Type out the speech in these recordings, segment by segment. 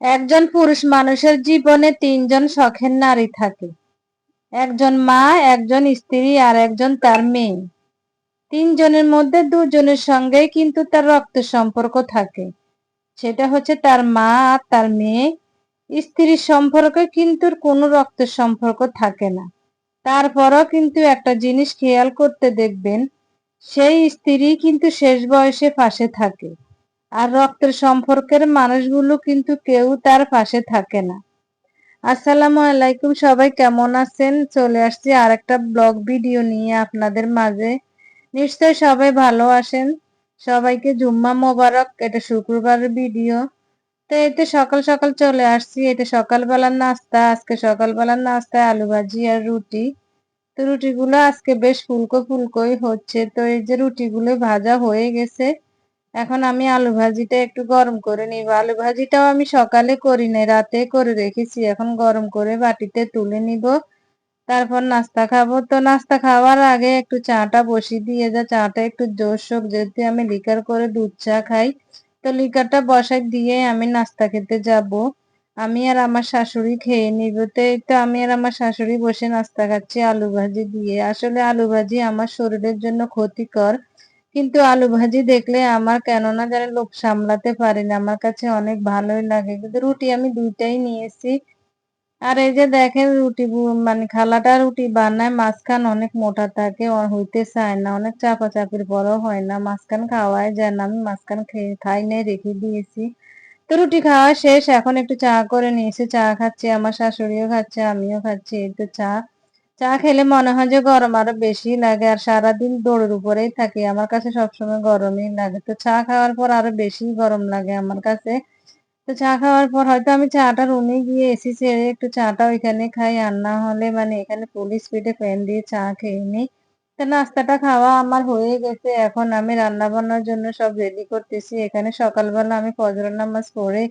একজন পুরুষ মানুষের জীবনে তিনজন শখের নারী থাকে। একজন মা, একজন স্ত্রী আর একজন তার মেয়ে। তিনজনের মধ্যে দুজনের সঙ্গেই কিন্তু তার রক্তের সম্পর্ক থাকে। সেটা হচ্ছে তার মা আর তার মেয়ে। স্ত্রীর সম্পর্কে কিন্তু কোনো রক্তের সম্পর্ক থাকে না। তারপরও কিন্তু একটা জিনিস খেয়াল করতে দেখবেন, সেই স্ত্রী কিন্তু শেষ বয়সে পাশে থাকে। আর রক্তের সম্পর্কের মানুষগুলো কিন্তু কেউ তার পাশে থাকে না। আসসালামু আলাইকুম, সবাই কেমন আছেন? চলে আসছি আর একটা ব্লগ ভিডিও নিয়ে আপনাদের মাঝে। নিশ্চয় সবাই ভালো আছেন। সবাইকে জুম্মা মোবারক, এটা শুক্রবার ভিডিও। তো এতে সকাল সকাল চলে আসছি এটা সকালবেলার নাস্তা। আজকে সকালবেলার নাস্তায় আলু ভাজি আর রুটি। তো রুটিগুলো আজকে বেশ ফুলকো ফুলকোই হচ্ছে। তো এই যে রুটিগুলো ভাজা হয়ে গেছে এখন আমি আলু ভাজিটা একটু গরম করে নিব। আলু ভাজিটাও আমি সকালে করি নাই রাতে করে রেখেছি। এখন গরম করে বাটিতে তুলে নিব। তারপর নাস্তা খাব। তো নাস্তা খাওয়ার আগে একটু চাটা বসিয়ে দিয়ে যা, চাটা একটু জোশ হোক যেহেতু আমি লিকার করে দুধ চা খাই, তো লিকারটা বসাই দিয়ে আমি নাস্তা খেতে যাব। আমি আর আমার শাশুড়ি খেয়ে নিব। তো এই তো আমি আর আমার শাশুড়ি বসে নাস্তা খাচ্ছি আলু ভাজি দিয়ে। আসলে আলু ভাজি আমার শরীরের জন্য ক্ষতিকর। কিন্তু আলু ভাজি দেখলে আমার কেননা যেন লোক সামলাতে পারি না, আমার কাছে অনেক ভালোই লাগে। কিন্তু রুটি আমি দুইটাই নিয়েছি আর এই যে দেখেন রুটি মানে খালাটা রুটি বানায়, মাঝখান অনেক মোটা থাকে হইতে চায় না, অনেক চাপা চাপির বড় হয় না, মাঝখান খাওয়াই যায় না, আমি মাঝখান খেয়ে খাই নাই, রেখে দিয়েছি। তো রুটি খাওয়া শেষ, এখন একটু চা করে নিয়েছি, চা খাচ্ছি, আমার শাশুড়িও খাচ্ছে, আমিও খাচ্ছি, এই তো চা। চা খেলে মনে হয় যে গরম আরও বেশি লাগে, আর সারাদিন দৌড়ের উপরেই থাকি। আমার কাছে সবসময় গরমই লাগে। তো চা খাওয়ার পর আরও বেশি গরম লাগে আমার কাছে। তো চা খাওয়ার পর হয়তো আমি চাটা রুমে গিয়ে এসি ছেড়ে একটু চাটা ওইখানে খাই, আর না হলে মানে এখানে ফুল স্পিডে ফ্যান দিয়ে চা খেয়ে নিই। তো নাস্তাটা খাওয়া আমার হয়ে গেছে। এখন আমি রান্না বান্নার জন্য সব রেডি করতেছি। এখানে সকালবেলা আমি ফজর নামাজ পড়ে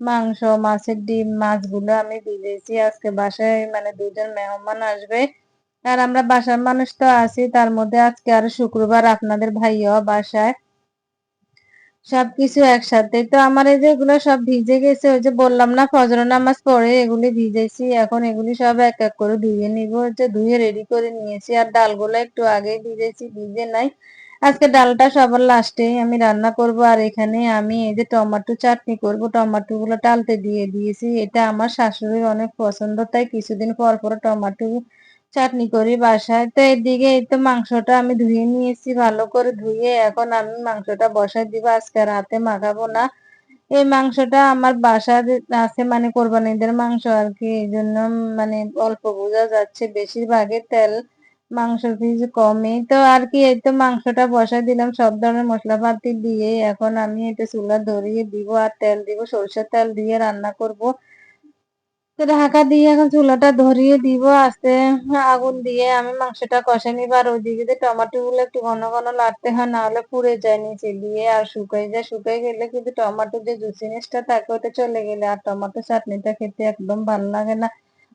মাংস, মাছের ডিম, মাছগুলো আমি ভিজেছি আজকে। বাসায় মানে দুজন মেহমান আসবে। আর আমরা বাসার মানুষ তো আছি, তার মধ্যে আজকে আর শুক্রবার আপনাদের ভাইয়াও বাসায়। সবকিছু একসাথে। তো আমার এই যে এগুলো সব ভিজে গেছে, ওই যে বললাম না, ফজর নামাজ পড়ে এগুলি ভিজেছি। এখন এগুলি সব এক এক করে ধুয়ে নিব, হচ্ছে ধুয়ে রেডি করে নিয়েছি। আর ডালগুলো একটু আগেই ভিজেছি, ভিজে নাই। আজকে ডালটা সবার লাস্টে আমি রান্না করব, আর এখানে আমি এই যে টমেটো চাটনি করব টমেটো গুলো টালতে দিয়ে দিয়েছি। এটা আমার শাশুড়ির অনেক পছন্দ, তাই কিছুদিন পর পর টমেটো চাটনি করি বাসায়। তো এদিকে এই তো মাংসটা আমি ধুয়ে নিয়েছি, ভালো করে ধুয়ে এখন আমি মাংসটা বসাই দিব। আজকে রাতে মাখাবো না। এই মাংসটা আমার বাসার আছে মানে কোরবানিদের মাংস আর কি, এই জন্য মানে অল্প বোঝা যাচ্ছে। বেশিরভাগই তেল মাংসের পিস কমই। তো আর কি, এই তো মাংসটা বসাই দিলাম, সব ধরনের মশলাপাতি দিয়ে। এখন আমি এটা চুলা ধরিয়ে দিব আর তেল দিব, সরষের তেল দিয়ে রান্না করব। তো ঢাকা দিয়ে এখন চুলাটা ধরিয়ে দিব, আস্তে আগুন দিয়ে। আমি মাংসটা কষে নিব আর ওইদিকে যে টমেটো গুলো একটু ঘন ঘন লাড়তে হয়, না হলে পুড়ে যায় নিচে দিয়ে আর শুকাই যায়। শুকাই গেলে কিন্তু টমেটো যে জুসিনেসটা থাকে ওটা চলে গেলে আর টমাটো চাটনিটা খেতে একদম ভালো লাগে না।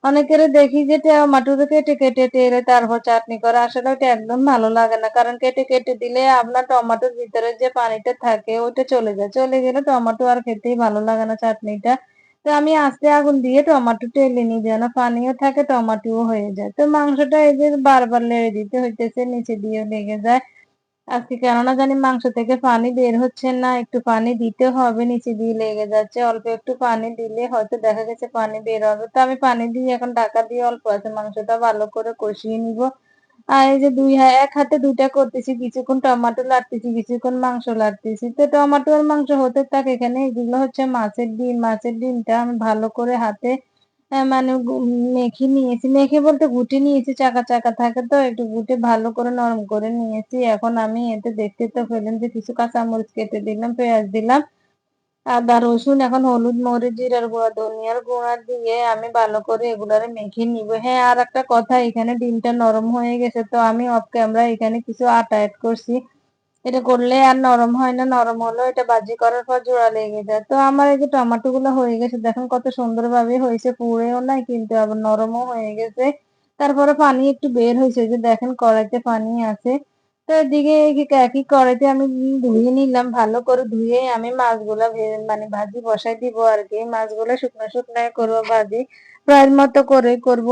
অনেকের দেখি যে টমেটো কেটে কেটে টেরে তারপর চাটনি করে আসলে ওটা একদম ভালো লাগে না। কারণ কেটে কেটে দিলে আপনার টমেটোর ভিতরে যে পানিটা থাকে ওটা চলে যায়। চলে গেলে টমেটো আর খেতেই ভালো লাগে না চাটনিটা। তো আমি আস্তে আগুন দিয়ে টমাটো টেলে নিই যেন পানিও থাকে, টমাটোও হয়ে যায়। তো মাংসটা এই যে বারবার লেড়ে দিতে হইতেছে, নিচে দিয়ে লেগে যায়। আজকে কেননা জানি মাংস থেকে পানি বের হচ্ছে না, একটু পানি দিতে হবে, নিচে দিয়ে লেগে যাচ্ছে, অল্প একটু পানি দিলে হয়তো দেখা গেছে পানি বের হবে। তো আমি পানি দিয়ে এখন ঢাকা দিয়ে অল্প আছে, মাংসটা ভালো করে কষিয়ে নিব। আর এই যে দুই এক হাতে দুইটা করতেছি, কিছুক্ষণ টমেটো লাড়তেছি, কিছুক্ষণ মাংস লাড়তেছি। তো টমেটো আর মাংস হতে থাকে এখানে, এগুলো হচ্ছে মাছের ডিম। মাছের ডিমটা আমি ভালো করে হাতে মানে মেখে নিয়েছি। মেখে বলতে গুটে নিয়েছি, চাকা চাকা থাকে তো, একটু গুটে ভালো করে নরম করে নিয়েছি। এখন আমি এতে দেখতে তো পেলেন যে কিছু কাঁচামরিচ কেটে দিলাম, পেঁয়াজ দিলাম, আদা, রসুন, এখন হলুদ, মরিচ, জিরার গুঁড়া, ধনিয়ার গুঁড়া দিয়ে আমি ভালো করে এগুলারে মেখে নিব। হ্যাঁ আর একটা কথা, এখানে ডিমটা নরম হয়ে গেছে, তো আমি অফ ক্যামেরা এখানে কিছু আটা অ্যাড করছি। এটা করলে আর নরম হয় না, নরম হলো, এটা বাজি করার পর জোড়া লেগে যায়। তো আমার এই যে টমেটো গুলো হয়ে গেছে, দেখেন কত সুন্দর ভাবে হয়েছে, পুড়েও নাই কিন্তু আবার নরমও হয়ে গেছে। তারপরে পানি একটু বের হয়েছে যে দেখেন কড়াইতে পানি আছে। তো এদিকে একই কড়াইতে আমি ধুয়ে নিলাম, ভালো করে ধুয়ে আমি মাছগুলা মানে ভাজি বসাই দিব আর কি। মাছগুলা শুকনো শুকনো করব, ভাজি। ফ্রাইয়ের মতো করে করব।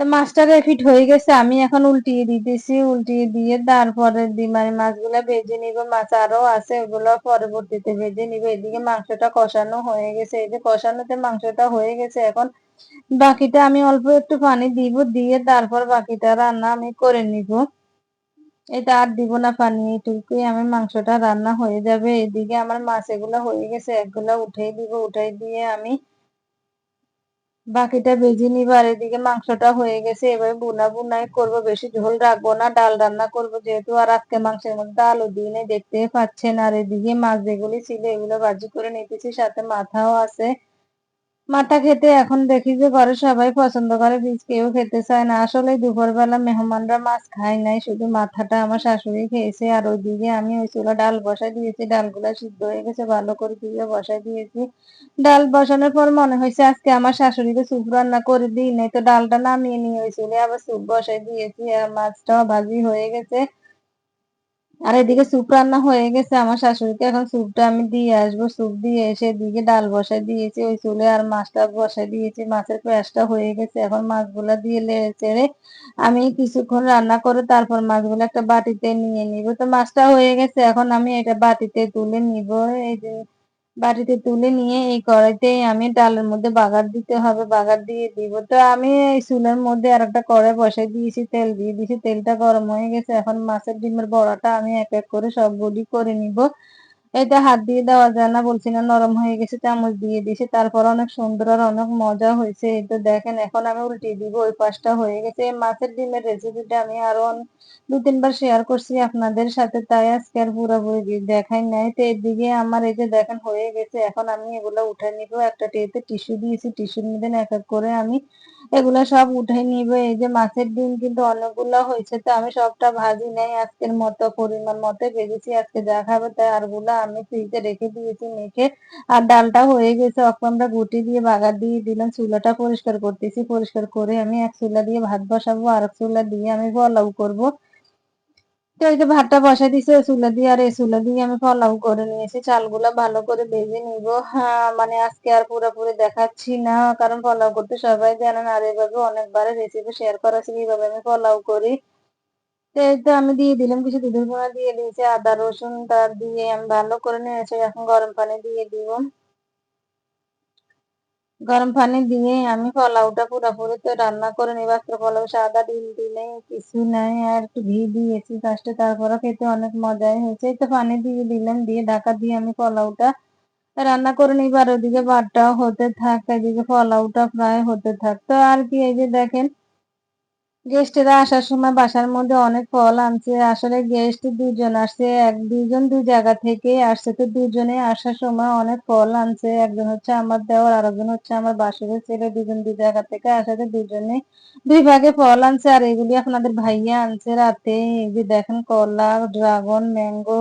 তো মাছটা রেফিট হয়ে গেছে, আমি এখন উল্টিয়ে দিতেছি, উল্টিয়ে দিয়ে তারপরে মানে মাছগুলা ভেজে নিব, মাছ আরও আছে, ওগুলো পরবর্তীতে ভেজে নিব। এদিকে মাংসটা কষানো হয়ে গেছে, এই যে কষানোতে মাংসটা হয়ে গেছে এখন। বাকিটা আমি অল্প একটু পানি দিব, দিয়ে তারপর বাকিটা রান্না আমি করে নিব। এটা আর দিব না পানি, এইটুকুই আমি মাংসটা রান্না হয়ে যাবে। এদিকে আমার মাছ এগুলো হয়ে গেছে, একগুলা উঠেই দিব, উঠাই দিয়ে আমি বাকিটা ভেজে নিবার এদিকে মাংসটা হয়ে গেছে, এবার বুনা বুনাই করব, বেশি ঝোল রাখব না, ডাল রান্না করব, যেহেতু আর আজকে মাংসের মধ্যে আলু দিয়ে দেখতে পাচ্ছেন, আর এদিকে মাছ যেগুলি ছিল, এগুলো বাজি করে নিতেছি, সাথে মাথাও আছে মাথা খেতে এখন দেখি যে ঘরে সবাই পছন্দ করে, বীজ কেউ খেতে চায় না। আসলে দুপুরবেলা মেহমানরা মাছ খায় নাই, শুধু মাথাটা আমার শাশুড়ি খেয়েছে আর ওইদিকে আমি ওই চুলা ডাল বসাই দিয়েছি, ডালগুলা সিদ্ধ হয়ে গেছে, ভালো করে দিয়ে বসাই দিয়েছি। ডাল বসানোর পর মনে হয়েছে আজকে আমার শাশুড়িকে স্যুপ রান্না করে দিই নাই তো ডালটা নামিয়ে নিয়ে ওই চুলে আবার স্যুপ বসাই দিয়েছি আর মাছটাও ভাজি হয়ে গেছে। আর এদিকে স্যুপ রান্না হয়ে গেছে আমার শাশুড়িকে। এখন স্যুপটা আমি দিয়ে আসব। স্যুপ দিয়ে এসে এদিকে ডাল বসাই দিয়েছি, ওই চুলে আর মাছটা বসাই দিয়েছি। মাছের পেঁয়াজটা হয়ে গেছে। এখন মাছগুলা দিয়ে লেড়ে চেড়ে আমি কিছুক্ষণ রান্না করে তারপর মাছগুলো একটা বাটিতে নিয়ে নিব। তো মাছটা হয়ে গেছে। এখন আমি এটা বাটিতে তুলে নিব। এই যে বাটিতে তুলে নিয়ে এই কড়াইতেই আমি ডালের মধ্যে বাগার দিতে হবে, বাগার দিয়ে দিব। তো আমি এই চুলের মধ্যে আর একটা কড়াই বসাই দিয়েছি, তেল দিয়ে দিয়েছি। তেলটা গরম হয়ে গেছে। এখন মাছের ডিমের বড়াটা আমি এক এক করে সবগুলি করে নিব। এটা হাত দিয়ে দেওয়া যায় না, বলছি না নরম হয়ে গেছে, চামচ দিয়ে দিয়েছি, তারপর অনেক সুন্দর আর অনেক মজা হয়েছে। এই তো দেখেন, এখন আমি উল্টিয়ে দিব, ওই পাশটা হয়ে গেছে। মাছের ডিমের রেসিপিটা আমি আরও দু, তিনবার শেয়ার করছি আপনাদের সাথে, তাই আজকে আর পুরোপুরি দেখাই নাই। তো এদিকে আমার এই যে দেখেন, হয়ে গেছে। এখন আমি এগুলো উঠে নিব, একটা টেতে টিস্যু দিয়েছি টিস্যুর মধ্যে এক এক করে আমি। এগুলা সব উঠে নিব। এই যে মাছের ডিম কিন্তু অনেকগুলো হয়েছে, তো আমি সবটা ভাজি নাই আজকের মতো, পরিমাণ মতো ভেজেছি, আজকে যা খাবে তাই আর আরগুলা আমি ফ্রিজে রেখে দিয়েছি, মেখে, আর ডালটা হয়ে গেছে। এখন আমরা গুটি দিয়ে বাগার দিয়ে দিলাম, চুলাটা পরিষ্কার করতেছি। পরিষ্কার করে আমি এক চুলা দিয়ে ভাত বসাবো, আর এক চুলা দিয়ে আমি পোলাও করব। তো এই যে ভাতটা বসাই দিছি চুলা দিয়ে, আর এই চুলা দিয়ে আমি পোলাও করে নিয়েছি। চালগুলা ভালো করে ভেজে নিব। হ্যাঁ মানে আজকে আর পুরোপুরি দেখাচ্ছি না, কারণ পোলাও করতে সবাই জানেন, আর এভাবে অনেকবার রেসিপি শেয়ার করা আছে কীভাবে আমি পোলাও করি। তো তো আমি দিয়ে দিলাম, কিছু দুধের গুঁড়া দিয়ে দিয়েছি, আদা, রসুন, তার দিয়ে আমি ভালো করে নিয়েছি এখন গরম পানি দিয়ে দিব। গরম পানি দিয়ে আমি পোলাওটা পুরোপুরি তো রান্না করে নিব আজকে পোলাও, সাদা ডিম দিলে কিছু নাই, আর একটু ঘি দিয়েছি ফার্স্টে তারপরে খেতে অনেক মজাই হয়েছে। তো পানি দিয়ে দিলাম, দিয়ে ঢাকা দিয়ে আমি পোলাওটা রান্না করে নিব আর ওদিকে ভাতটাও হতে থাক, এদিকে পোলাওটা প্রায় হতে থাক। তো আর কি, এই যে দেখেন গেস্টেরা আসার সময় বাসার মধ্যে অনেক ফল আনছে। আসলে গেস্ট দুজন আসছে, এক দুজন দু জায়গা থেকে আসছে। তো দুজনে আসার সময় অনেক ফল আনছে। একজন হচ্ছে আমার দেওয়ার আর একজন হচ্ছে আমার বাসুরের ছেলে। দুজন দু জায়গা থেকে আসাতে দুজনে দুই ভাগে ফল আনছে। আর এগুলি আপনাদের ভাইয়া আনছে রাতে। যে দেখেন কলা, ড্রাগন, ম্যাঙ্গো,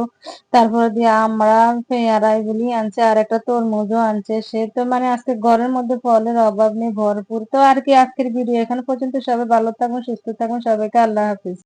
তারপরে দিয়ে আমরা পেয়ারা এগুলি আনছে। আর একটা তরমুজও আনছে সে। তো মানে আজকে ঘরের মধ্যে ফলের অভাব নেই, ভরপুর। তো আর কি আজকের ভিডিও এখানে পর্যন্ত। সবাই ভালো থাকুন সুস্থ থাকুন সবাইকে আল্লাহ হাফিজ